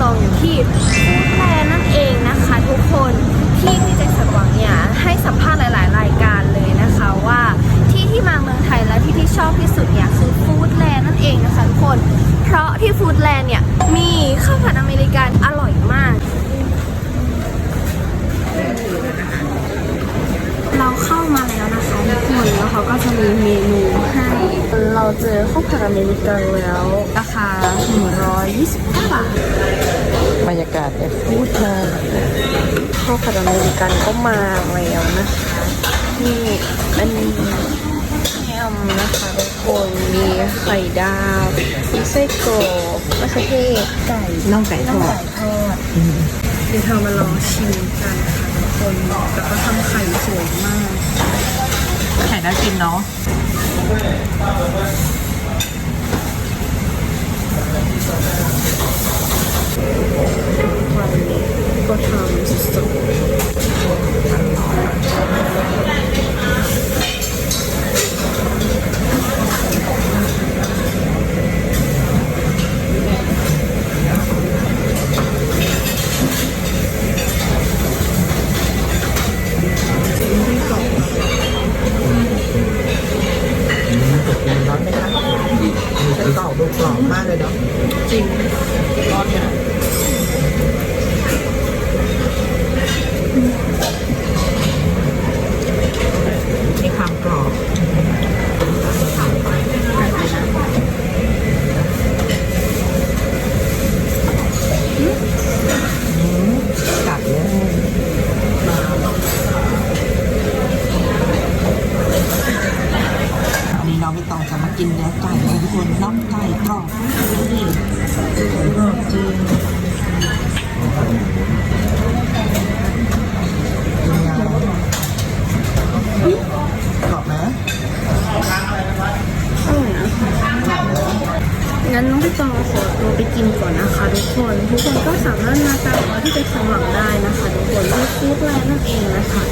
ตองอยู่ที่ฟูดแลนด์นั่นเองนะคะทุกคนที่พี่แจ็คสันหวังเนี่ยให้สัมภาษณ์หลาย ๆ รายการเลยนะคะว่าที่ที่มาเมืองไทยและที่ที่ชอบที่สุดเนี่ยคือฟูดแลนด์นั่นเองนะคะทุกคน เพราะที่ฟูดแลนด์เนี่ยมีข้าวผัดอเมริกันอร่อยมาก เราเข้ามาแล้วนะคะทุกคนแล้วเขาก็จะมีเมนู เราเจอข้าวผัดอเมริกันแล้วราคา125บาทบรรยากาศในฟู้ดแลนด์ข้าวผัดอเมริกันก็มาแล้วนะคะนี่อันนี้แฮมนะคะทุกคนมีไข่ดาวมีไส้กรอกมะเขือเทศไก่น่องไก่ทน้ำอไก่ดทอดเดี๋ยวเรามาลองชิมกันค่ะทุกคนแต่ก็ทำไข่สวยมากไข่น่ากินเนาะ วัน กรอบดูกรอบมากเลยเนาะจริงรอดเนี่ยมีความกรอบอืมกัดเลย วันนี้น้องไม่ต้องจะมา กินเนื้อไก่ทุกคนน่องไก่กรอบนี่กรอบจริงกรอบไหมงั้นน้องพี่ตองขอตัวไปกินก่อนนะคะทุกคน ทุกคนก็สามารถมาตามมาที่เป็นสมหวังได้นะคะ ทุกคนที่ฟู้ดแลนด์นั่นเองนะคะ